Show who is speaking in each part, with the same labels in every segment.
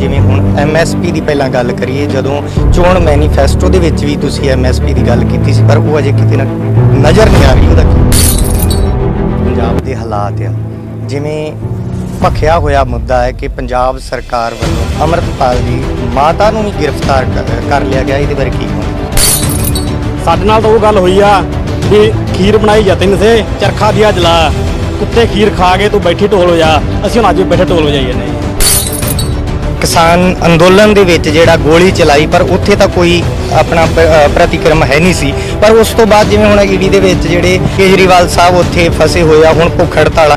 Speaker 1: ਜਿਵੇਂ ਹੁਣ ਐਮਐਸਪੀ ਦੀ ਪਹਿਲਾਂ ਗੱਲ ਕਰੀਏ, ਜਦੋਂ ਚੋਣ ਮੈਨੀਫੈਸਟੋ ਦੇ ਵਿੱਚ ਵੀ ਤੁਸੀਂ ਐਮਐਸਪੀ ਦੀ ਗੱਲ ਕੀਤੀ ਸੀ, ਪਰ ਉਹ ਅਜੇ ਕਿਤੇ ਨਾ ਨਜ਼ਰ ਨਹੀਂ ਆ ਰਹੀ ਉਹਦਾ ਕੀ। ਪੰਜਾਬ ਦੇ ਹਾਲਾਤ ਆ। ਜਿਵੇਂ ਭਖਿਆ ਹੋਇਆ ਮੁੱਦਾ ਹੈ ਕਿ ਪੰਜਾਬ ਸਰਕਾਰ ਵੱਲੋਂ ਅਮਰਤਪਾਲ ਦੀ ਮਾਤਾ ਨੂੰ ਵੀ ਗ੍ਰਿਫਤਾਰ ਕਰ- ਕਰ ਲਿਆ ਗਿਆ, ਇਹਦੇ ਬਾਰੇ ਕੀ ਕਹੋਗੇ?
Speaker 2: ਸਾਡੇ ਨਾਲ ਤਾਂ ਉਹ ਗੱਲ ਹੋਈ ਆ ਵੀ ਖੀਰ ਬਣਾਈ ਜਤਨ ਸੇ, ਚਰਖਾ ਦਿਆ ਜਲਾ, ਕੁੱਤੇ ਖੀਰ ਖਾ ਕੇ ਤੂੰ ਬੈਠੀ ਢੋਲ ਹੋ ਜਾ ਅਸੀਂ ਹੁਣ ਅੱਜ ਵੀ ਬੈਠੇ ਢੋਲ ਹੋ ਜਾਈਏ ਨਹੀਂ
Speaker 1: ਕਿਸਾਨ ਅੰਦੋਲਨ ਦੇ ਵਿੱਚ ਜਿਹੜਾ ਗੋਲੀ ਚਲਾਈ ਪਰ ਉੱਥੇ ਤਾਂ ਕੋਈ ਆਪਣਾ ਪ੍ਰਤੀਕਰਮ ਹੈ ਨਹੀਂ ਸੀ। ਪਰ ਉਸ ਤੋਂ ਬਾਅਦ ਜਿਵੇਂ ਹੁਣ ਈਡੀ ਦੇ ਵਿੱਚ ਜਿਹੜੇ ਕੇਜਰੀਵਾਲ ਸਾਹਿਬ ਉੱਥੇ ਫਸੇ ਹੋਏ ਆ ਹੁਣ ਭੁੱਖ ਹੜਤਾਲ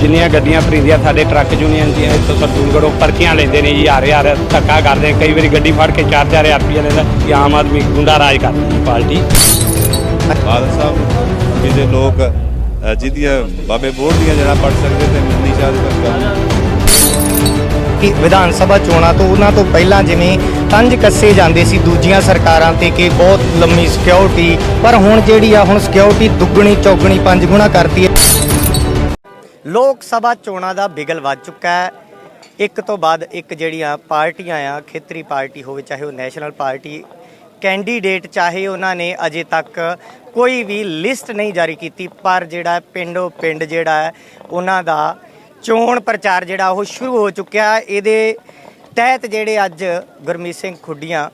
Speaker 2: ਜਿੰਨੀਆਂ ਗੱਡੀਆਂ ਖਰੀਦੀਆਂ ਸਾਡੇ ਟਰੱਕ ਯੂਨੀਅਨ ਦੀਆਂ ਇੱਥੋਂ ਸਰਦੂਲਗੜ੍ਹੋਂ ਪਰਚੀਆਂ ਲੈਂਦੇ ਨੇ ਜੀ ਹਜ਼ਾਰ ਹਜ਼ਾਰ ਧੱਕਾ ਕਰਦੇ ਕਈ ਵਾਰੀ ਗੱਡੀ ਫੜ ਕੇ 4-4000 ਰੁਪਏ ਲੈਂਦਾ ਇਹ ਆਮ ਆਦਮੀ ਗੁੰਡਾ ਰਾਜ ਕਰਦੀ ਹੈ ਪਾਰਟੀ।
Speaker 3: ਬਾਦਲ ਸਾਹਿਬ ਜਿਹਦੇ ਲੋਕ ਜਿਹਦੀਆਂ ਬਾਬੇ ਬੋੜ ਦੀਆਂ ਜਣਾ ਪੜ ਸਕਦੇ ਤੇ ਮੰਦੀ ਸ਼ਾਹ ਦੀ ਗੱਲ
Speaker 1: ਕਿ ਵਿਧਾਨ ਸਭਾ ਚੋਣਾਂ ਤੋਂ ਉਹਨਾਂ ਤੋਂ ਪਹਿਲਾਂ ਜਿਵੇਂ ਤੰਜ ਕੱਸੇ ਜਾਂਦੇ ਸੀ ਦੂਜੀਆਂ ਸਰਕਾਰਾਂ ਤੇ ਕਿ ਬਹੁਤ ਲੰਮੀ ਸਿਕਿਉਰਿਟੀ ਪਰ ਹੁਣ ਜਿਹੜੀ ਆ, ਹੁਣ ਸਿਕਿਉਰਿਟੀ ਦੁੱਗਣੀ, ਚੌਗਣੀ, ਪੰਜ ਗੁਣਾ ਕਰਤੀ ਹੈ। ਲੋਕ ਸਭਾ ਚੋਣਾਂ ਦਾ ਬਿਗਲ ਵੱਜ ਚੁੱਕਾ ਹੈ। ਇੱਕ ਤੋਂ ਬਾਅਦ ਇੱਕ ਜਿਹੜੀਆਂ ਪਾਰਟੀਆਂ ਆ, ਖੇਤਰੀ ਪਾਰਟੀ ਹੋਵੇ, ਚਾਹੇ ਉਹ ਨੈਸ਼ਨਲ ਪਾਰਟੀ, ਕੈਂਡੀਡੇਟ ਚਾਹੇ ਉਹਨਾਂ ਨੇ ਅਜੇ ਤੱਕ ਕੋਈ ਵੀ ਲਿਸਟ ਨਹੀਂ ਜਾਰੀ ਕੀਤੀ, ਪਰ ਜਿਹੜਾ ਪਿੰਡੋ ਪਿੰਡ ਜਿਹੜਾ ਹੈ, ਉਹਨਾਂ ਦਾ ਚੋਣ ਪ੍ਰਚਾਰ ਜਿਹੜਾ ਉਹ ਸ਼ੁਰੂ ਹੋ ਚੁੱਕਿਆ। ਇਹਦੇ ਤਹਿਤ ਜਿਹੜੇ ਅੱਜ ਗੁਰਮੀਤ ਸਿੰਘ ਖੁੱਡੀਆਂ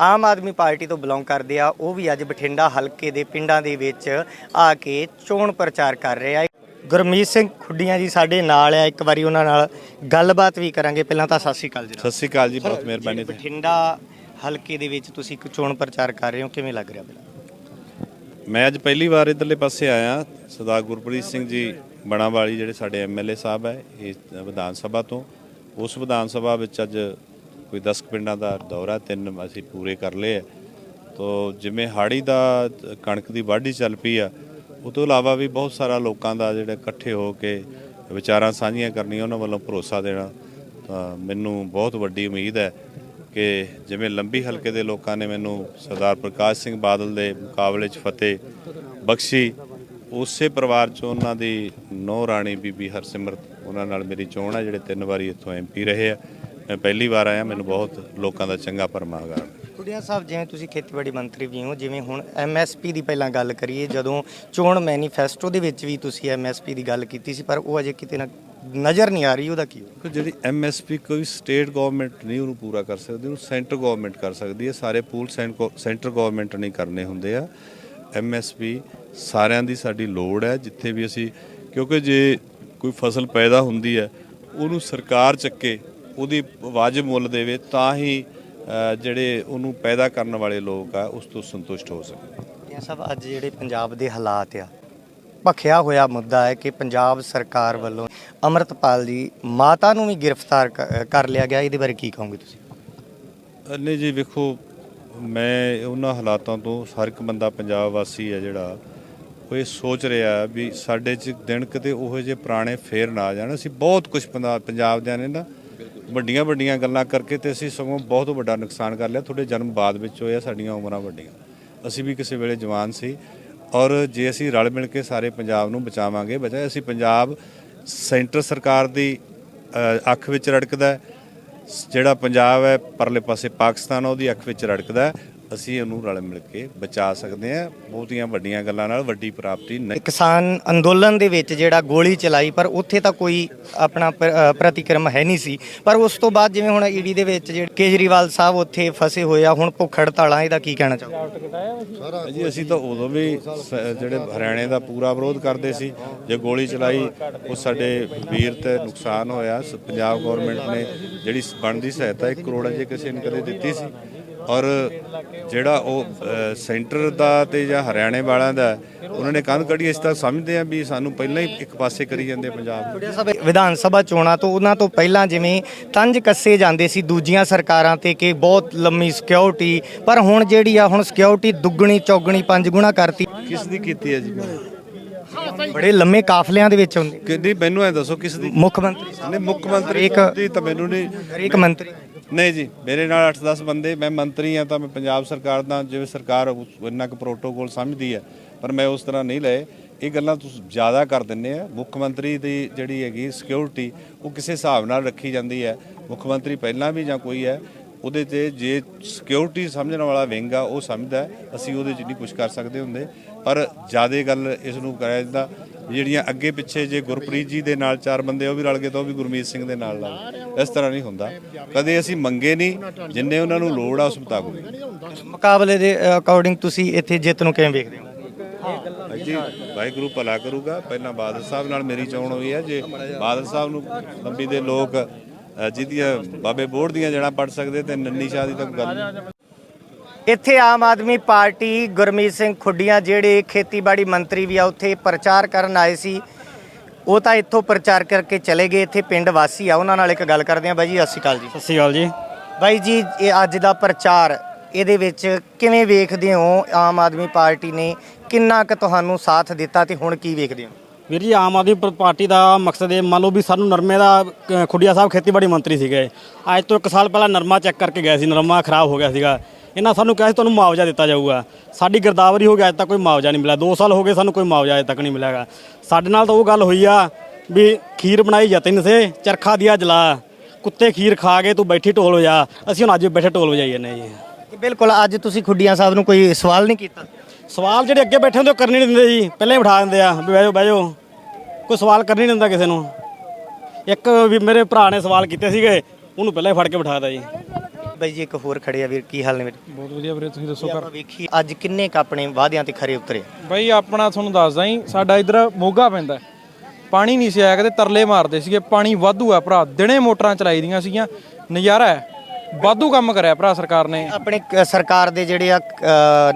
Speaker 1: ਆਮ ਆਦਮੀ ਪਾਰਟੀ ਤੋਂ ਬਿਲੋਂਗ ਕਰਦੇ ਆ ਉਹ ਵੀ ਅੱਜ ਬਠਿੰਡਾ ਹਲਕੇ ਦੇ ਪਿੰਡਾਂ ਦੇ ਵਿੱਚ ਆ ਕੇ ਚੋਣ ਪ੍ਰਚਾਰ ਕਰ ਰਹੇ ਆ। ਗੁਰਮੀਤ ਸਿੰਘ ਖੁੱਡੀਆਂ ਜੀ ਸਾਡੇ ਨਾਲ ਆ ਇੱਕ ਵਾਰੀ ਉਹਨਾਂ ਨਾਲ ਗੱਲਬਾਤ ਵੀ ਕਰਾਂਗੇ। ਪਹਿਲਾਂ ਤਾਂ ਸਤਿ ਸ਼੍ਰੀ ਅਕਾਲ ਜੀ।
Speaker 3: ਸਤਿ ਸ਼੍ਰੀ ਅਕਾਲ ਜੀ ਬਹੁਤ ਮਿਹਰਬਾਨੀ
Speaker 1: ਬਠਿੰਡਾ ਹਲਕੇ ਦੇ ਵਿੱਚ ਤੁਸੀਂ ਇੱਕ ਚੋਣ ਪ੍ਰਚਾਰ ਕਰ ਰਹੇ ਹੋ ਕਿਵੇਂ ਲੱਗ ਰਿਹਾ?
Speaker 3: ਮੈਂ ਅੱਜ ਪਹਿਲੀ ਵਾਰ ਇਧਰਲੇ ਪਾਸੇ ਆਇਆ ਸਰਦਾਰ ਗੁਰਪ੍ਰੀਤ ਸਿੰਘ ਜੀ ਬਣਾ ਵਾਲੀ ਜਿਹੜੇ ਸਾਡੇ ਐਮਐਲਏ ਸਾਹਿਬ ਹੈ ਇਸ ਵਿਧਾਨ ਸਭਾ ਤੋਂ। ਉਸ ਵਿਧਾਨ ਸਭਾ ਵਿੱਚ ਅੱਜ ਕੋਈ 10 ਪਿੰਡਾਂ ਦਾ ਦੌਰਾ, ਤਿੰਨ ਅਸੀਂ ਪੂਰੇ ਕਰ ਲਏ ਹੈ। ਤੋ ਜਿਵੇਂ ਹਾੜੀ ਦਾ ਕਣਕ ਦੀ ਵਾਢੀ ਚੱਲ ਪਈ ਆ, ਉਹ ਤੋਂ ਇਲਾਵਾ ਵੀ ਬਹੁਤ ਸਾਰਾ ਲੋਕਾਂ ਦਾ ਜਿਹੜਾ ਇਕੱਠੇ ਹੋ ਕੇ ਵਿਚਾਰਾਂ ਸਾਂਝੀਆਂ ਕਰਨੀਆਂ, ਉਹਨਾਂ ਵੱਲੋਂ ਭਰੋਸਾ ਦੇਣਾ, ਤਾਂ ਮੈਨੂੰ ਬਹੁਤ ਵੱਡੀ ਉਮੀਦ ਹੈ ਕਿ ਜਿਵੇਂ ਲੰਬੀ ਹਲਕੇ ਦੇ ਲੋਕਾਂ ਨੇ ਮੈਨੂੰ ਸਰਦਾਰ ਪ੍ਰਕਾਸ਼ ਸਿੰਘ ਬਾਦਲ ਦੇ ਮੁਕਾਬਲੇ 'ਚ ਫਤਿਹ ਬਖਸ਼ੀ ਉਸੇ ਪਰਿਵਾਰ 'ਚ ਉਹਨਾਂ ਦੀ ਨੌ ਰਾਣੀ ਬੀਬੀ ਹਰਸਿਮਰਤ ਉਹਨਾਂ ਨਾਲ ਮੇਰੀ ਚੋਣ ਹੈ ਜਿਹੜੇ ਤਿੰਨ ਵਾਰੀ ਇੱਥੋਂ ਐਮਪੀ ਰਹੇ ਆ। ਮੈਂ ਪਹਿਲੀ ਵਾਰ ਆਇਆ ਮੈਨੂੰ ਬਹੁਤ ਲੋਕਾਂ ਦਾ ਚੰਗਾ ਪਰਮਾਗਾ
Speaker 1: ਕੁੜੀਆਂ ਸਾਹਿਬ ਜਿਵੇਂ ਤੁਸੀਂ ਖੇਤੀਬਾੜੀ ਮੰਤਰੀ ਵੀ ਹੋ ਜਿਵੇਂ ਹੁਣ ਐਮਐਸਪੀ ਦੀ ਪਹਿਲਾਂ ਗੱਲ ਕਰੀਏ ਜਦੋਂ ਚੋਣ ਮੈਨੀਫੈਸਟੋ ਦੇ ਵਿੱਚ ਵੀ ਤੁਸੀਂ ਐਮਐਸਪੀ ਦੀ ਗੱਲ ਕੀਤੀ ਸੀ ਪਰ ਉਹ ਅਜੇ ਕਿਤੇ ਨਾ ਨਜ਼ਰ ਨਹੀਂ ਆ ਰਹੀ ਉਹਦਾ ਕੀ
Speaker 3: ਕਿ ਜਿਹੜੀ ਐਮਐਸਪੀ ਕੋਈ ਸਟੇਟ ਗਵਰਨਮੈਂਟ ਨਹੀਂ ਉਹਨੂੰ ਪੂਰਾ ਕਰ ਸਕਦੀ ਉਹਨੂੰ ਸੈਂਟਰ ਗਵਰਨਮੈਂਟ ਕਰ ਸਕਦੀ ਹੈ। ਸਾਰੇ ਪੂਲ ਸੈਂਟਰ ਗਵਰਨਮੈਂਟ ਨਹੀਂ ਕਰਨੇ ਹੁੰਦੇ ਆ। ਐਮਐਸਪੀ ਸਾਰਿਆਂ ਦੀ ਸਾਡੀ ਲੋੜ ਹੈ ਜਿੱਥੇ ਵੀ ਅਸੀਂ ਕਿਉਂਕਿ ਜੇ ਕੋਈ ਫਸਲ ਪੈਦਾ ਹੁੰਦੀ ਹੈ ਉਹਨੂੰ ਸਰਕਾਰ ਚੱਕੇ ਉਹਦੀ ਵਾਜਬ ਮੁੱਲ ਦੇਵੇ ਤਾਂ ਹੀ ਜਿਹੜੇ ਉਹਨੂੰ ਪੈਦਾ ਕਰਨ ਵਾਲੇ ਲੋਕ ਆ ਉਸ ਤੋਂ ਸੰਤੁਸ਼ਟ ਹੋ ਸਕਣ।
Speaker 1: ਇਹ ਸਭ ਅੱਜ ਜਿਹੜੇ ਪੰਜਾਬ ਦੇ ਹਾਲਾਤ ਆ ਭਖਿਆ ਹੋਇਆ ਮੁੱਦਾ ਹੈ ਕਿ ਪੰਜਾਬ ਸਰਕਾਰ ਵੱਲੋਂ ਅਮਰਤਪਾਲ ਦੀ ਮਾਤਾ ਨੂੰ ਵੀ ਗ੍ਰਿਫਤਾਰ ਕਰ ਲਿਆ ਗਿਆ ਇਹਦੇ ਬਾਰੇ ਕੀ ਕਹੋਗੇ ਤੁਸੀਂ?
Speaker 3: ਨਹੀਂ ਜੀ ਵੇਖੋ ਮੈਂ ਉਹਨਾਂ ਹਾਲਾਤਾਂ ਤੋਂ ਹਰ ਇੱਕ ਬੰਦਾ ਪੰਜਾਬ ਵਾਸੀ ਹੈ ਜਿਹੜਾ ਉਹ ਇਹ ਸੋਚ ਰਿਹਾ ਵੀ ਸਾਡੇ 'ਚ ਦਿਨ ਕਿਤੇ ਉਹੋ ਜਿਹੇ ਪੁਰਾਣੇ ਫੇਰ ਨਾ ਆ ਜਾਣ। ਅਸੀਂ ਬਹੁਤ ਕੁਝ ਪੰਜਾਬ ਦਿਆਂ ਨੇ ਨਾ ਵੱਡੀਆਂ ਵੱਡੀਆਂ ਗੱਲਾਂ ਕਰਕੇ ਤੇ ਅਸੀਂ ਸਗੋਂ ਬਹੁਤ ਵੱਡਾ ਨੁਕਸਾਨ ਕਰ ਲਿਆ। ਤੁਹਾਡੇ ਜਨਮ ਬਾਅਦ ਵਿੱਚ ਹੋਇਆ ਸਾਡੀਆਂ ਉਮਰਾਂ ਵੱਡੀਆਂ। ਅਸੀਂ ਵੀ ਕਿਸੇ ਵੇਲੇ ਜਵਾਨ ਸੀ ਔਰ ਜੇ ਅਸੀਂ ਰਲ ਮਿਲ ਕੇ ਸਾਰੇ ਪੰਜਾਬ ਨੂੰ ਬਚਾਵਾਂਗੇ ਬਚਾਏ ਅਸੀਂ ਪੰਜਾਬ ਸੈਂਟਰ ਸਰਕਾਰ ਦੀ ਅੱਖ ਵਿੱਚ ਰੜਕਦਾ ਹੈ। ਜਿਹੜਾ ਪੰਜਾਬ ਹੈ, ਪਰਲੇ ਪਾਸੇ ਪਾਕਿਸਤਾਨ ਉਹਦੀ ਅੱਖ ਵਿੱਚ ਰੜਕਦਾ ਅਸੀਂ ਉਹਨੂੰ ਰਲ ਮਿਲ ਕੇ ਬਚਾ ਸਕਦੇ ਹਾਂ। ਬਹੁਤੀਆਂ ਵੱਡੀਆਂ ਗੱਲਾਂ ਨਾਲ ਵੱਡੀ ਪ੍ਰਾਪਤੀ ਨਹੀਂ।
Speaker 1: ਕਿਸਾਨ ਅੰਦੋਲਨ ਦੇ ਵਿੱਚ ਜਿਹੜਾ ਗੋਲੀ ਚਲਾਈ ਪਰ ਉੱਥੇ ਤਾਂ ਕੋਈ ਆਪਣਾ ਪ੍ਰਤੀਕਰਮ ਹੈ ਨਹੀਂ ਸੀ। ਪਰ ਉਸ ਤੋਂ ਬਾਅਦ ਜਿਵੇਂ ਹੁਣ ਈਡੀ ਦੇ ਵਿੱਚ ਜਿਹੜੇ ਕੇਜਰੀਵਾਲ ਸਾਹਿਬ ਉੱਥੇ ਫਸੇ ਹੋਏ ਆ ਹੁਣ ਭੁੱਖ ਹੜਤਾਲਾਂ ਇਹਦਾ ਕੀ ਕਹਿਣਾ ਚਾਹੋਗੇ?
Speaker 3: ਜੀ ਅਸੀਂ ਤਾਂ ਉਦੋਂ ਵੀ ਜਿਹੜੇ ਹਰਿਆਣੇ ਦਾ ਪੂਰਾ ਵਿਰੋਧ ਕਰਦੇ ਸੀ। ਜੇ ਗੋਲੀ ਚਲਾਈ ਉਹ ਸਾਡੇ ਵੀਰ ਤੇ ਨੁਕਸਾਨ ਹੋਇਆ। ਪੰਜਾਬ ਗਵਰਨਮੈਂਟ ਨੇ ਜਿਹੜੀ ਬਣਦੀ ਸਹਾਇਤਾ 1 ਕਰੋੜ ਜੇ ਕਿਸੇ ਨੇ ਕਦੇ ਦਿੱਤੀ ਸੀ। ਔਰ ਜਿਹੜਾ ਉਹ ਸੈਂਟਰ ਦਾ ਤੇ ਜਾਂ ਹਰਿਆਣੇ ਵਾਲਿਆਂ ਦਾ ਉਹਨਾਂ ਨੇ ਕੰਧ ਕੱਢੀ ਇਸ ਤਾਂ ਸਮਝਦੇ ਆ ਵੀ ਸਾਨੂੰ ਪਹਿਲਾਂ ਹੀ ਇੱਕ ਪਾਸੇ ਕਰੀ ਜਾਂਦੇ ਪੰਜਾਬ
Speaker 1: ਵਿਧਾਨ ਸਭਾ ਚੋਣਾਂ ਤੋਂ ਉਹਨਾਂ ਤੋਂ ਪਹਿਲਾਂ ਜਿਵੇਂ ਤੰਜ ਕੱਸੇ ਜਾਂਦੇ ਸੀ ਦੂਜੀਆਂ ਸਰਕਾਰਾਂ ਤੇ ਕਿ ਬਹੁਤ ਲੰਮੀ ਸਿਕਿਉਰਿਟੀ ਪਰ ਹੁਣ ਜਿਹੜੀ ਆ ਹੁਣ ਸਿਕਿਉਰਿਟੀ ਦੁੱਗਣੀ ਚੌਗਣੀ ਪੰਜ ਗੁਣਾ ਕਰਤੀ।
Speaker 3: ਕਿਸ ਦੀ ਕੀਤੀ ਹੈ ਜੀ?
Speaker 1: ਬੜੇ ਲੰਮੇ ਕਾਫਲਿਆਂ ਦੇ ਵਿੱਚ ਹੁੰਦੇ।
Speaker 3: ਕਿੰਨੀ ਮੈਨੂੰ ਐ ਦੱਸੋ ਕਿਸ ਦੀ
Speaker 1: ਮੁੱਖ ਮੰਤਰੀ। ਸਾਹਿਬ
Speaker 3: ਨਹੀਂ ਮੁੱਖ ਮੰਤਰੀ
Speaker 1: ਇੱਕ-
Speaker 3: ਤਾਂ ਮੈਨੂੰ ਨਹੀਂ
Speaker 1: ਹਰੇਕ ਮੰਤਰੀ।
Speaker 3: ਨਹੀਂ ਜੀ ਮੇਰੇ ਨਾਲ 8-10 ਬੰਦੇ ਮੈਂ ਮੰਤਰੀ ਆ ਤਾਂ ਮੈਂ ਪੰਜਾਬ ਸਰਕਾਰ ਦਾ ਜਿਵੇਂ ਸਰਕਾਰ ਉਸ- ਇੰਨਾ ਕੁ ਪ੍ਰੋਟੋਕੋਲ ਸਮਝਦੀ ਹੈ ਪਰ ਮੈਂ ਉਸ ਤਰ੍ਹਾਂ ਨਹੀਂ ਲਏ। ਇਹ ਗੱਲਾਂ ਤੁਸੀਂ ਜ਼ਿਆਦਾ ਕਰ ਦਿੰਦੇ ਆ। ਮੁੱਖ ਮੰਤਰੀ ਦੀ ਜਿਹੜੀ ਹੈਗੀ ਸਿਕਿਉਰਿਟੀ ਉਹ ਕਿਸੇ ਹਿਸਾਬ ਨਾਲ ਰੱਖੀ ਜਾਂਦੀ ਹੈ। ਮੁੱਖ ਮੰਤਰੀ ਪਹਿਲਾਂ ਵੀ ਜਾਂ ਕੋਈ ਹੈ ਉਹਦੇ ਤੇ ਜੇ ਸਿਕਿਉਰਿਟੀ ਸਮਝਣ ਵਾਲਾ ਵਿੰਗ ਆ ਉਹ ਸਮਝਦਾ ਹੈ, ਅਸੀਂ ਉਹਦੇ 'ਚ ਨਹੀਂ ਕੁਝ ਕਰ ਸਕਦੇ ਹੁੰਦੇ। ਪਰ ਜਿਆਦੇ ਗੱਲ ਇਸ ਨੂੰ ਕਰਿਆ ਜਾਂਦਾ ਜਿਹੜੀਆਂ ਅੱਗੇ ਪਿੱਛੇ ਜੇ ਗੁਰਪ੍ਰੀਤ ਜੀ ਦੇ ਨਾਲ ਚਾਰ ਬੰਦੇ ਉਹ ਵੀ ਰਲ ਗਏ ਤਾਂ ਉਹ ਵੀ ਗੁਰਮੀਤ ਸਿੰਘ ਦੇ ਨਾਲ ਰਲ ਇਸ ਤਰ੍ਹਾਂ ਨਹੀਂ ਹੁੰਦਾ। ਕਦੇ ਅਸੀਂ ਮੰਗੇ ਨਹੀਂ ਜਿੰਨੇ ਉਹਨਾਂ ਨੂੰ ਲੋੜ ਆ ਉਸ ਮੁਤਾਬਕ।
Speaker 1: ਮੁਕਾਬਲੇ ਦੇ ਅਕੋਰਡਿੰਗ ਤੁਸੀਂ ਇੱਥੇ ਜਿੱਤ ਨੂੰ ਕਿਵੇਂ ਵੇਖਦੇ ਹੋ?
Speaker 3: ਜੀ ਵਾਹਿਗੁਰੂ ਭਲਾ ਕਰੂਗਾ। ਪਹਿਲਾਂ ਬਾਦਲ ਸਾਹਿਬ ਨਾਲ ਮੇਰੀ ਚੋਣ ਹੋਈ ਹੈ। ਜੇ ਬਾਦਲ ਸਾਹਿਬ ਨੂੰ ਲੰਬੀ ਦੇ ਲੋਕ ਜਿਹਦੀਆਂ ਬਾਬੇ ਬੋੜ ਦੀਆਂ ਜੜਾਂ ਪੜ ਸਕਦੇ ਤੇ ਨੰਨੀ ਸ਼ਾਹ ਦੀ ਤਾਂ ਕੋਈ ਗੱਲ
Speaker 1: ਇੱਥੇ ਆਮ ਆਦਮੀ ਪਾਰਟੀ ਗੁਰਮੀਤ ਸਿੰਘ ਖੁੱਡੀਆਂ ਜਿਹੜੇ ਖੇਤੀਬਾੜੀ ਮੰਤਰੀ ਵੀ ਆ ਉੱਥੇ ਪ੍ਰਚਾਰ ਕਰਨ ਆਏ ਸੀ। ਉਹ ਤਾਂ ਇੱਥੋਂ ਪ੍ਰਚਾਰ ਕਰਕੇ ਚਲੇ ਗਏ। ਇੱਥੇ ਪਿੰਡ ਵਾਸੀ ਆ ਉਹਨਾਂ ਨਾਲ ਇੱਕ ਗੱਲ ਕਰਦੇ ਆ ਬਾਈ ਜੀ ਸਤਿ ਸ਼੍ਰੀ ਅਕਾਲ ਜੀ।
Speaker 4: ਸਤਿ ਸ਼੍ਰੀ ਅਕਾਲ ਜੀ।
Speaker 1: ਬਾਈ ਜੀ ਇਹ ਅੱਜ ਦਾ ਪ੍ਰਚਾਰ ਇਹਦੇ ਵਿੱਚ ਕਿਵੇਂ ਵੇਖਦੇ ਹੋ? ਆਮ ਆਦਮੀ ਪਾਰਟੀ ਨੇ ਕਿੰਨਾ ਕੁ ਤੁਹਾਨੂੰ ਸਾਥ ਦਿੱਤਾ ਤੇ ਹੁਣ ਕੀ ਵੇਖਦੇ ਹੋ?
Speaker 4: ਵੀਰ ਜੀ ਆਮ ਆਦਮੀ ਪਾਰਟੀ ਦਾ ਮਕਸਦ ਇਹ ਮੰਨ ਲਓ ਵੀ ਸਾਨੂੰ ਨਰਮੇ ਦਾ ਖੁੱਡੀਆ ਸਾਹਿਬ ਖੇਤੀਬਾੜੀ ਮੰਤਰੀ ਸੀਗੇ। ਅੱਜ ਤੋਂ 1 ਸਾਲ ਪਹਿਲਾਂ ਨਰਮਾ ਚੈੱਕ ਕਰਕੇ ਗਏ ਸੀ। ਨਰਮਾ ਖਰਾਬ ਹੋ ਗਿਆ ਸੀਗਾ। ਇਹਨਾਂ ਸਾਨੂੰ ਕਿਹਾ ਸੀ ਤੁਹਾਨੂੰ ਮੁਆਵਜ਼ਾ ਦਿੱਤਾ ਜਾਊਗਾ। ਸਾਡੀ ਗਿਰਦਾਵਰੀ ਹੋ ਗਈ ਅੱਜ ਤੱਕ ਕੋਈ ਮੁਆਵਜ਼ਾ ਨਹੀਂ ਮਿਲਿਆ। 2 ਸਾਲ ਹੋ ਗਏ ਸਾਨੂੰ ਕੋਈ ਮੁਆਵਜ਼ਾ ਅਜੇ ਤੱਕ ਨਹੀਂ ਮਿਲਿਆਗਾ ਸਾਡੇ ਨਾਲ ਤਾਂ ਉਹ ਗੱਲ ਹੋਈ ਆ ਵੀ ਖੀਰ ਬਣਾਈ ਯਤਨ ਸੇ ਚਰਖਾ ਦਿਆ ਜਲਾ। ਕੁੱਤੇ ਖੀਰ ਖਾ ਕੇ ਤੂੰ ਬੈਠੀ ਢੋਲ ਵਜਾ। ਅਸੀਂ ਹੁਣ ਅੱਜ ਬੈਠੇ ਢੋਲ ਵਜਾਈ ਜਾਂਦੇ ਜੀ।
Speaker 1: ਬਿਲਕੁਲ ਅੱਜ ਤੁਸੀਂ ਖੁੱਡੀਆਂ ਸਾਹਿਬ ਨੂੰ ਕੋਈ ਸਵਾਲ ਨਹੀਂ ਕੀਤਾ?
Speaker 4: ਸਵਾਲ ਜਿਹੜੇ ਅੱਗੇ ਬੈਠੇ ਹੁੰਦੇ ਉਹ ਕਰਨੇ ਨਹੀਂ ਦਿੰਦੇ ਜੀ। ਪਹਿਲਾਂ ਹੀ ਬਿਠਾ ਦਿੰਦੇ ਆ ਵੀ ਬਹਿ ਜਾਓ ਬਹਿ ਜਾਓ। ਕੋਈ ਸਵਾਲ ਕਰਨੀ ਨਹੀਂ ਦਿੰਦਾ ਕਿਸੇ ਨੂੰ। ਇੱਕ ਵੀ ਮੇਰੇ ਭਰਾ ਨੇ ਸਵਾਲ ਕੀਤੇ ਸੀਗੇ ਉਹਨੂੰ ਪਹਿਲਾਂ ਹੀ ਫੜ ਕੇ ਬਿਠਾਤਾ ਜੀ।
Speaker 1: ਬਾਈ ਜੀ ਇੱਕ ਹੋਰ ਖੜੇ ਆ ਵੀਰ ਕੀ ਹਾਲ ਨੇ ਵੀਰ?
Speaker 5: ਬਹੁਤ ਵਧੀਆ ਵੀਰੇ ਤੁਸੀਂ ਦੱਸੋ
Speaker 1: ਆਪਾਂ ਵੇਖੀ ਅੱਜ ਕਿੰਨੇ ਕ ਆਪਣੇ ਵਾਅਦਿਆਂ ਤੇ ਖਰੇ ਉਤਰੇ?
Speaker 5: ਬਈ ਆਪਣਾ ਤੁਹਾਨੂੰ ਦੱਸਦਾ ਹੀ ਸਾਡਾ ਇਧਰ ਮੋਗਾ ਪੈਂਦਾ ਹੈ। ਪਾਣੀ ਨਹੀਂ ਸੀ ਆਇਆ ਕਦੇ ਤਰਲੇ ਮਾਰਦੇ ਸੀਗੇ ਪਾਣੀ ਵਾਧੂ ਆ ਭਰਾ ਦਿਨੇ ਮੋਟਰਾਂ ਚਲਾਈ ਦੀਆਂ ਸੀਗੀਆਂ ਨਜ਼ਾਰਾ ਹੈ। ਵਾਧੂ ਕੰਮ ਕਰਿਆ ਭਰਾ ਸਰਕਾਰ ਨੇ।
Speaker 1: ਆਪਣੇ ਕ- ਸਰਕਾਰ ਦੇ ਜਿਹੜੇ ਆ ਅ,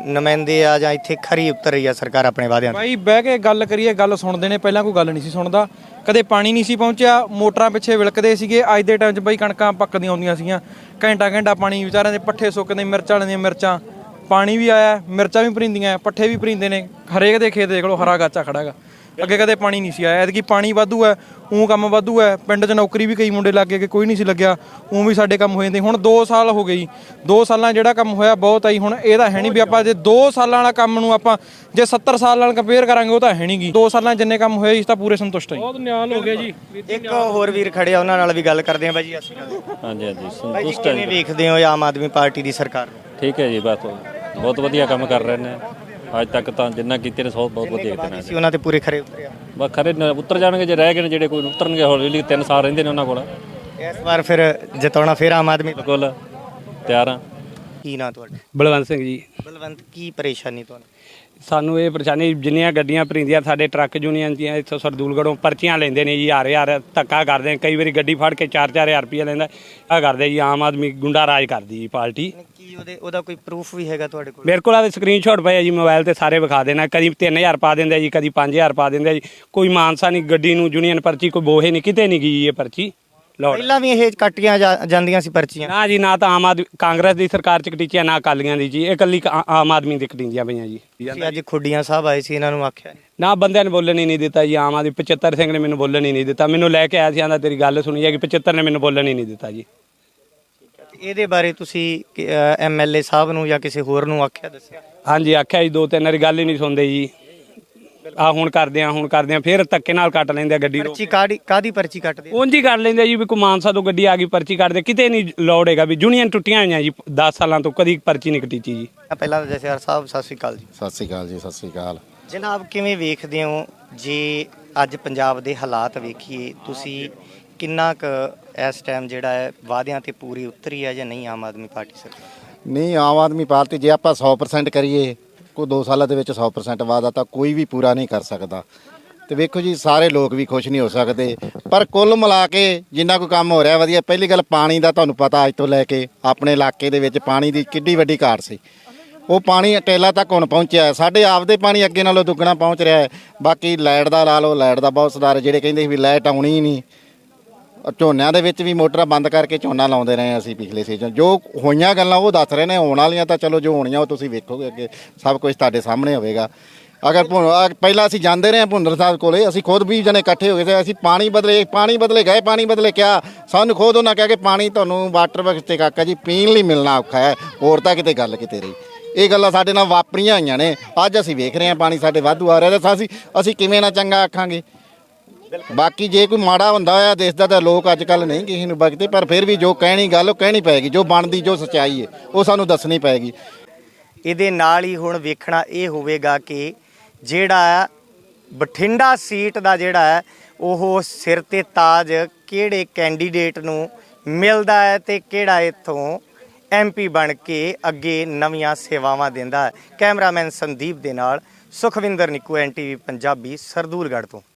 Speaker 1: ਨੁਮਾਇੰਦੇ ਆ ਜਾਂ ਇੱਥੇ ਖਰੀ ਉਤਰ ਰਹੀ ਆ ਸਰਕਾਰ ਆਪਣੇ ਵਾਅਦਿਆਂ ਤੇ।
Speaker 5: ਬਾਈ ਬਹਿ ਕੇ ਗੱਲ ਕਰੀਏ ਗੱਲ ਸੁਣਦੇ ਨੇ ਪਹਿਲਾਂ ਕੋਈ ਗੱਲ ਨਹੀਂ ਸੀ ਸੁਣਦਾ। ਕਦੇ ਪਾਣੀ ਨਹੀਂ ਸੀ ਪਹੁੰਚਿਆ ਮੋਟਰਾਂ ਪਿੱਛੇ ਵਿਲਕਦੇ ਸੀਗੇ। ਅੱਜ ਦੇ ਟਾਈਮ 'ਚ ਬਈ ਕਣਕਾਂ ਪੱਕਦੀਆਂ ਆਉਂਦੀਆਂ ਸੀਗੀਆਂ। ਘੰਟਾ ਘੰਟਾ ਪਾਣੀ ਵਿਚਾਰਿਆਂ ਦੇ ਪੱਠੇ ਸੁੱਕਦੇ ਮਿਰਚਾਂ ਵਾਲਿਆਂ ਦੀਆਂ ਮਿਰਚਾਂ। ਪਾਣੀ ਵੀ ਆਇਆ ਮਿਰਚਾਂ ਵੀ ਭਰਿੰਦੀਆਂ ਪੱਠੇ ਵੀ ਭਰਿੰਦੇ ਨੇ। ਹਰੇਕ ਦੇ ਖੇਤ ਦੇਖ ਲਓ ਹਰਾ ਗਾਚਾ ਖੜਾ ਹੈਗਾ। ਅੱਗੇ ਕਦੇ ਪਾਣੀ ਨਹੀਂ ਸੀ ਆਇਆ। ਐਤਕੀ ਪਾਣੀ ਵਾਧੂ ਹੈ ਉਂ ਕੰਮ ਵਾਧੂ ਹੈ। ਪਿੰਡ 'ਚ ਨੌਕਰੀ ਵੀ ਕਈ ਮੁੰਡੇ ਲੱਗੇ ਕਿ ਕੋਈ ਨਹੀਂ ਸੀ ਲੱਗਿਆ। ਉਂ ਵੀ ਸਾਡੇ ਕੰਮ ਹੋ ਜਾਂਦੇ। ਹੁਣ 2 ਸਾਲ ਹੋ ਗਏ ਜੀ। 2 ਸਾਲਾਂ ਜਿਹੜਾ ਕੰਮ ਹੋਇਆ ਬਹੁਤ ਆਈ। ਹੁਣ ਇਹਦਾ ਹੈ ਨਹੀਂ ਵੀ ਆਪਾਂ ਜੇ 2 ਸਾਲਾਂ ਵਾਲਾ ਕੰਮ ਨੂੰ ਆਪਾਂ ਜੇ 70 ਸਾਲ ਨਾਲ ਕੰਪੇਅਰ ਕਰਾਂਗੇ ਉਹ ਤਾਂ ਹੈ ਨਹੀਂਗੀ 2 ਸਾਲਾਂ ਜਿੰਨੇ ਕੰਮ ਹੋਏ ਇਸ ਤਾਂ ਪੂਰੇ ਸੰਤੁਸ਼ਟ ਹਾਂ ਬਹੁਤ ਨਿਆਲ ਹੋ ਗਿਆ ਜੀ।
Speaker 1: ਇੱਕ ਹੋਰ ਵੀਰ ਖੜੇ ਆ ਉਹਨਾਂ ਨਾਲ ਵੀ ਗੱਲ ਕਰਦੇ ਆ ਬਾਈ ਜੀ ਅਸੀਂ
Speaker 6: ਹਾਂਜੀ ਹਾਂਜੀ। ਸੰਤੁਸ਼ਟ ਹੈ
Speaker 1: ਕਿਵੇਂ ਵੇਖਦੇ ਹੋ ਆਮ ਆਦਮੀ ਪਾਰਟੀ ਦੀ ਸਰਕਾਰ ਨੂੰ?
Speaker 6: ਠੀਕ ਹੈ ਜੀ ਬਸ ਬਹੁਤ ਵਧੀਆ ਕੰਮ ਕਰ ਰਹੇ ਨੇ। ਅੱਜ ਤੱਕ ਤਾਂ ਜਿੰਨਾ ਕੀਤੇ ਨੇ ਸੌ ਬਹੁਤ ਵਧੀਆ ਕੀਤੇ ਨੇ
Speaker 1: ਅਸੀਂ ਉਹਨਾਂ ਤੇ ਪੂਰੇ ਖਰੇ ਉਤਰੇ ਆ।
Speaker 6: ਬਸ ਖਰੇ ਨ- ਉਤਰ ਜਾਣਗੇ ਜੇ ਰਹਿ ਗਏ ਨੇ ਜਿਹੜੇ ਕੋਈ ਉਤਰਨਗੇ ਹੌਲੀ ਹੌਲੀ ਤਿੰਨ ਸਾਲ ਰਹਿੰਦੇ ਨੇ ਉਹਨਾਂ ਕੋਲ।
Speaker 1: ਇਸ ਵਾਰ ਫਿਰ ਜਿਤਾਉਣਾ ਫਿਰ ਆਮ ਆਦਮੀ
Speaker 6: ਬਿਲਕੁਲ। ਤਿਆਰ ਆ।
Speaker 1: ਕੀ ਨਾਂ ਤੁਹਾਡਾ?
Speaker 2: ਬਲਵੰਤ ਸਿੰਘ ਜੀ।
Speaker 1: ਬਲਵੰਤ ਕੀ ਪਰੇਸ਼ਾਨੀ ਤੁਹਾਨੂੰ?
Speaker 2: ਸਾਨੂੰ ਇਹ ਪਰੇਸ਼ਾਨੀ ਜਿੰਨੀਆਂ ਗੱਡੀਆਂ ਭਰਿੰਦੀਆਂ ਸਾਡੇ ਟਰੱਕ ਯੂਨੀਅਨ ਦੀਆਂ ਇੱਥੋਂ ਸਰਦੂਲਗੜ੍ਹੋਂ ਪਰਚੀਆਂ ਲੈਂਦੇ ਨੇ ਜੀ ਹਜ਼ਾਰ ਹਜ਼ਾਰ ਧੱਕਾ ਕਰਦੇ ਨੇ। ਕਈ ਵਾਰੀ ਗੱਡੀ ਫੜ ਕੇ 4-4000 ਰੁਪਏ ਲੈਂਦਾ ਆ ਕਰਦੇ ਜੀ ਆਮ ਆਦਮੀ ਗੁੰਡਾ ਰਾਜ ਕਰਦੀ ਜੀ ਪਾਰਟੀ।
Speaker 1: ਕੀ ਉਹਦੇ ਉਹਦਾ ਕੋਈ ਪ੍ਰੂਫ ਵੀ ਹੈਗਾ ਤੁਹਾਡੇ ਕੋਲ?
Speaker 2: ਮੇਰੇ ਕੋਲ ਆ ਸਕਰੀਨਸ਼ਾਟ ਪਏ ਆ ਜੀ ਮੋਬਾਈਲ ਤੇ ਸਾਰੇ ਵਿਖਾ ਦੇਣਾ ਕਦੀ 3000 ਪਾ ਦਿੰਦੇ ਜੀ ਕਦੀ 5000 ਪਾ ਦਿੰਦੇ ਜੀ ਕੋਈ ਮਾਨਸਾ ਨਹੀਂ ਗੱਡੀ ਨੂੰ ਯੂਨੀਅਨ ਪਰਚੀ ਕੋਈ ਬੋਹੇ ਨਹੀਂ ਕਿਤੇ ਨਹੀਂ ਗਈ ਇਹ ਪਰਚੀ। ਲੋੜ
Speaker 1: ਪਹਿਲਾਂ ਵੀ ਇਹ ਕੱਟੀਆਂ ਜਾ- ਜਾਂਦੀਆਂ ਸੀ ਪਰਚੀਆਂ।
Speaker 2: ਨਾ ਜੀ ਨਾ ਤਾਂ ਆਮ ਆਦਮੀ ਕਾਂਗਰਸ ਦੀ ਸਰਕਾਰ ਚ ਕਟੀਚੀਆਂ ਨਾ ਅਕਾਲੀਆਂ ਦੀ ਜੀ। ਇਹ ਇਕੱਲੀ ਕ- ਆ- ਆਮ ਆਦਮੀ ਦੀ ਕਟੀਂਦੀਆਂ ਪਈਆਂ ਜੀ।
Speaker 1: ਤੁਸੀਂ ਅੱਜ ਖੁੱਡੀਆਂ ਸਾਹਿਬ ਆਏ ਸੀ ਇਹਨਾਂ ਨੂੰ ਆਖਿਆ ਨੀ।
Speaker 2: ਨਾ ਬੰਦਿਆਂ ਨੇ ਬੋਲਣ ਹੀ ਨਹੀਂ ਦਿੱਤਾ ਜੀ ਆਮ ਆਦਮੀ। 75 ਸਿੰਘ ਨੇ ਮੈਨੂੰ ਬੋਲਣ ਹੀ ਨਹੀਂ ਦਿੱਤਾ। ਮੈਨੂੰ ਲੈ ਕੇ ਆਇਆ ਸੀ ਆਂਦਾ ਤੇਰੀ ਗੱਲ ਸੁਣੀ ਹੈ ਕਿ 75 ਨੇ ਮੈਨੂੰ ਬੋਲਣ ਹੀ ਨਹੀਂ ਦਿੱਤਾ ਜੀ।
Speaker 1: ਤੇ ਇਹਦੇ ਬਾਰੇ ਤੁਸੀਂ ਐਮਐਲਏ ਸਾਹਿਬ ਨੂੰ ਜਾਂ ਕਿਸੇ ਹੋਰ ਨੂੰ ਆਖਿਆ ਦੱਸਿਆ?
Speaker 2: ਹਾਂਜੀ ਆਖਿਆ ਜੀ ਦੋ ਤਿੰਨ ਵਾਰੀ ਗੱਲ ਹੀ ਨਹੀਂ ਸੁਣਦੇ ਜੀ। ਆ ਹੁਣ ਕਰਦੇ ਆ ਹੁਣ ਕਰਦੇ ਆ ਫਿਰ ਧੱਕੇ ਨਾਲ ਕੱਟ ਲੈਂਦੇ ਆ ਗੱਡੀ ਨੂੰ।
Speaker 1: ਪਰਚੀ ਕਾਦੀ ਕਾਦੀ ਪਰਚੀ ਕੱਟਦੇ
Speaker 2: ਉਂਝ ਹੀ ਕਰ ਲੈਂਦੇ ਆ ਜੀ ਵੀ ਕੋਈ ਮਾਨਸਾ ਤੋਂ ਗੱਡੀ ਆ ਗਈ ਪਰਚੀ ਕੱਟਦੇ ਕਿਤੇ ਨਹੀਂ ਲੋੜ ਹੈਗਾ ਵੀ ਯੂਨੀਅਨ ਟੁੱਟੀਆਂ ਹੋਈਆਂ ਜੀ 10 ਸਾਲਾਂ ਤੋਂ ਕਦੀ ਪਰਚੀ ਨਹੀਂ ਕਟੀਚੀ ਜੀ।
Speaker 1: ਆ ਪਹਿਲਾਂ ਤਾਂ ਜੈਸੇ ਸਾਹਿਬ ਸਤਿ ਸ਼੍ਰੀ ਅਕਾਲ ਜੀ।
Speaker 7: ਸਤਿ ਸ੍ਰੀ ਅਕਾਲ ਜੀ ਸਤਿ ਸ੍ਰੀ ਅਕਾਲ।
Speaker 1: ਜਨਾਬ ਕਿਵੇਂ ਵੇਖਦੇ ਹੋ ਜੇ ਅੱਜ ਪੰਜਾਬ ਦੇ ਹਾਲਾਤ ਵੇਖੀਏ ਤੁਸੀਂ ਕਿੰਨਾ ਕੁ ਇਸ ਟਾਈਮ ਜਿਹੜਾ ਹੈ ਵਾਅਦਿਆਂ ਤੇ ਪੂਰੀ ਉਤਰੀ ਹੈ ਜਾਂ ਨਹੀਂ ਆਮ ਆਦਮੀ ਪਾਰਟੀ ਸਰਕਾਰ?
Speaker 7: ਨਹੀਂ ਆਮ ਆਦਮੀ ਪਾਰਟੀ ਜੇ ਆਪਾਂ 100% ਕਰੀਏ ਕੋਈ 2 ਸਾਲਾਂ ਦੇ ਵਿੱਚ 100% ਵਾਅਦਾ ਤਾਂ ਕੋਈ ਵੀ ਪੂਰਾ ਨਹੀਂ ਕਰ ਸਕਦਾ। ਤੇ ਵੇਖੋ ਜੀ, ਸਾਰੇ ਲੋਕ ਵੀ ਖੁਸ਼ ਨਹੀਂ ਹੋ ਸਕਦੇ। ਪਰ ਕੁੱਲ ਮਿਲਾ ਕੇ ਜਿੰਨਾ ਕੋਈ ਕੰਮ ਹੋ ਰਿਹਾ ਵਧੀਆ, ਪਹਿਲੀ ਗੱਲ ਪਾਣੀ ਦਾ ਤੁਹਾਨੂੰ ਪਤਾ ਅੱਜ ਤੋਂ ਲੈ ਕੇ ਆਪਣੇ ਇਲਾਕੇ ਦੇ ਵਿੱਚ ਪਾਣੀ ਦੀ ਕਿੱਡੀ ਵੱਡੀ ਘਾਟ ਸੀ। ਉਹ ਪਾਣੀ ਟੇਲਾ ਤੱਕ ਹੁਣ ਪਹੁੰਚਿਆ ਸਾਡੇ ਆਪਦੇ ਪਾਣੀ ਅੱਗੇ ਨਾਲੋਂ ਦੁੱਗਣਾ ਪਹੁੰਚ ਰਿਹਾ ਹੈ। ਬਾਕੀ ਲਾਈਟ ਦਾ ਲਾ ਲਓ, ਲਾਈਟ ਦਾ ਬਹੁਤ ਸੁਧਾਰ ਜਿਹੜੇ ਕਹਿੰਦੇ ਸੀ ਵੀ ਲਾਈਟ ਆਉਣੀ ਹੀ ਨਹੀਂ। ਝੋਨਿਆਂ ਦੇ ਵਿੱਚ ਵੀ ਮੋਟਰਾਂ ਬੰਦ ਕਰਕੇ ਝੋਨਾ ਲਾਉਂਦੇ ਰਹੇ ਅਸੀਂ ਪਿਛਲੇ ਸੀਜ਼ਨ ਜੋ ਹੋਈਆਂ ਗੱਲਾਂ ਉਹ ਦੱਸ ਰਹੇ ਨੇ ਹੋਣ ਵਾਲੀਆਂ ਤਾਂ ਚਲੋ ਜੋ ਹੋਣੀਆਂ ਉਹ ਤੁਸੀਂ ਵੇਖੋਗੇ ਅੱਗੇ, ਸਭ ਕੁਝ ਤੁਹਾਡੇ ਸਾਹਮਣੇ ਹੋਵੇਗਾ। ਅਗਰ ਭੁੰ- ਅਹ ਪਹਿਲਾਂ ਅਸੀਂ ਜਾਂਦੇ ਰਹੇ ਹਾਂ ਭੁੰਦਰ ਸਾਹਿਬ ਕੋਲੇ, ਅਸੀਂ ਖੁਦ ਵੀ ਜਣੇ ਇਕੱਠੇ ਹੋ ਗਏ ਤੇ ਅਸੀਂ ਪਾਣੀ ਬਦਲੇ ਪਾਣੀ ਬਦਲੇ ਗਏ, ਪਾਣੀ ਬਦਲੇ ਕਿਹਾ ਸਾਨੂੰ ਖੁਦ ਉਹਨਾਂ ਕਿਹਾ ਕਿ ਪਾਣੀ ਤੁਹਾਨੂੰ ਵਾਟਰ ਵਰਕਸ ਤੇ ਕਾਕਾ ਜੀ, ਪੀਣ ਲਈ ਮਿਲਣਾ ਔਖਾ ਹੈ, ਹੋਰ ਤਾਂ ਕਿਤੇ ਗੱਲ ਕਿਤੇ ਰਹੀ ਇਹ ਗੱਲਾਂ ਸਾਡੇ ਨਾਲ ਵਾਪਰੀਆਂ ਹੋਈਆਂ ਨੇ, ਅੱਜ ਅਸੀਂ ਵੇਖ ਰਹੇ ਹਾਂ ਪਾਣੀ ਸਾਡੇ ਵਾਧੂ ਆ ਰਿਹਾ ਤਾਂ ਅਸੀਂ ਅਸੀਂ ਕਿਵੇਂ ਨਾ ਚੰਗਾ ਆਖਾਂਗੇ। ਬਾਕੀ ਜੇ ਕੋਈ ਮਾੜਾ ਹੁੰਦਾ ਹੋਇਆ ਦਿਸਦਾ ਤਾਂ ਲੋਕ ਅੱਜ ਕੱਲ ਨਹੀਂ ਕਿਸੇ ਨੂੰ ਬਖਦੇ ਪਰ ਫਿਰ ਵੀ ਜੋ ਕਹਿਣੀ ਗੱਲ ਉਹ ਕਹਿਣੀ ਪਏਗੀ, ਜੋ ਬਣਦੀ, ਜੋ ਸੱਚਾਈ ਹੈ, ਉਹ ਸਾਨੂੰ ਦੱਸਣੀ ਪਏਗੀ।
Speaker 1: ਇਹਦੇ ਨਾਲ ਹੀ ਹੁਣ ਵੇਖਣਾ ਇਹ ਹੋਵੇਗਾ ਕਿ ਜਿਹੜਾ ਬਠਿੰਡਾ ਸੀਟ ਦਾ ਜਿਹੜਾ ਹੈ, ਉਹ ਸਿਰ ਤੇ ਤਾਜ ਕਿਹੜੇ ਕੈਂਡੀਡੇਟ ਨੂੰ ਮਿਲਦਾ ਹੈ ਤੇ ਕਿਹੜਾ ਇੱਥੋਂ ਐਮਪੀ ਬਣ ਕੇ ਅੱਗੇ ਨਵੀਆਂ ਸੇਵਾਵਾਂ ਦਿੰਦਾ ਹੈ। ਕੈਮਰਾਮੈਨ ਸੰਦੀਪ ਦੇ ਨਾਲ ਸੁਖਵਿੰਦਰ ਨਿੱਕੂ ਐਨਟੀਵੀ ਪੰਜਾਬੀ, ਸਰਦੂਲਗੜ੍ਹ ਤੋਂ।